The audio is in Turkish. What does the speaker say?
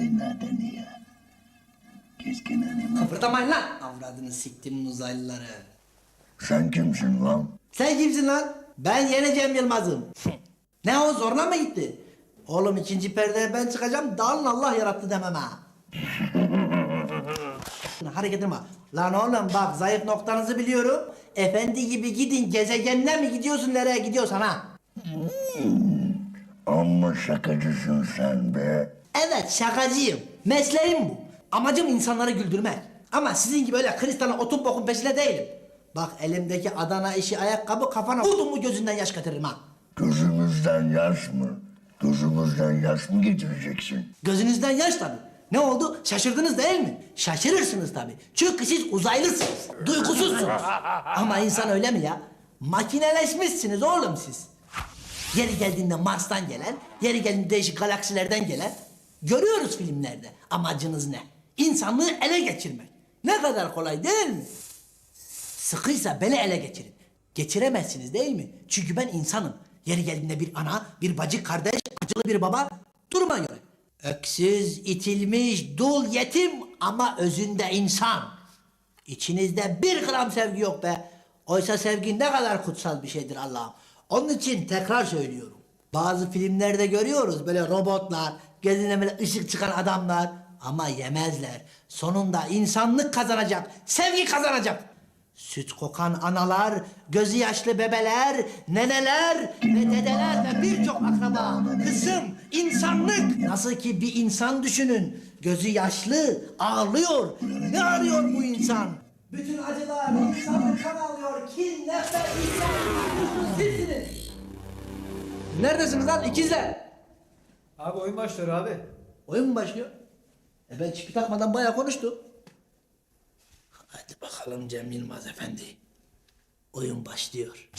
Ne ya? Keskin animal. Kıpırdamayın lan. Avradını siktimin uzaylıları. Sen kimsin lan? Sen kimsin lan? Ben yeni Cem Yılmaz'ım. ne o zoruna mı gitti? Oğlum ikinci perdeye ben çıkacağım. Dağılın Allah yarattı demem ha. Hareketime. Lan oğlum bak zayıf noktanızı biliyorum. Efendi gibi gidin gezegenine mi gidiyorsun nereye gidiyorsan ha? Amma şakacısın sen be. Evet şakacıyım. Mesleğim bu. Amacım insanları güldürmek. Ama sizin gibi öyle kristalın otun bokun peşinde değilim. Bak elimdeki Adana işi ayakkabı kafana vurdun mu gözünden yaş getiririm ha. Gözümüzden yaş mı? Gözümüzden yaş mı getireceksin? Gözünüzden yaş tabii. Ne oldu? Şaşırdınız değil mi? Şaşırırsınız tabii. Çünkü siz uzaylısınız. Duygusuzsunuz. Ama insan öyle mi ya? Makineleşmişsiniz oğlum siz. Yeri geldiğinde Mars'tan gelen, yeri geldiğinde değişik galaksilerden gelen. Görüyoruz filmlerde. Amacınız ne? İnsanlığı ele geçirmek. Ne kadar kolay değil mi? Sıkıysa beni ele geçirin. Geçiremezsiniz değil mi? Çünkü ben insanım. Yeri geldiğinde bir ana, bir bacı, kardeş, acılı bir baba. Duruma göre. Öksüz, itilmiş, dul, yetim ama özünde insan. İçinizde bir gram sevgi yok be. Oysa sevgi ne kadar kutsal bir şeydir Allah'ım. Onun için tekrar söylüyorum. Bazı filmlerde görüyoruz böyle robotlar, gözüne böyle ışık çıkan adamlar. Ama yemezler. Sonunda insanlık kazanacak, sevgi kazanacak. Süt kokan analar, gözü yaşlı bebeler, neneler ve dedeler ve birçok akraba, kısım, insanlık. Nasıl ki bir insan düşünün, gözü yaşlı, ağlıyor. Ne arıyor bu insan? Bütün acılar insanlık kan alıyor, kin, nefret, insan. Sizsiniz. Neredesiniz lan ikizler? Abi oyun başlıyor abi. Oyun mu başlıyor? E ben çipi takmadan bayağı konuştum. Hadi bakalım Cem Yılmaz Efendi. Oyun başlıyor.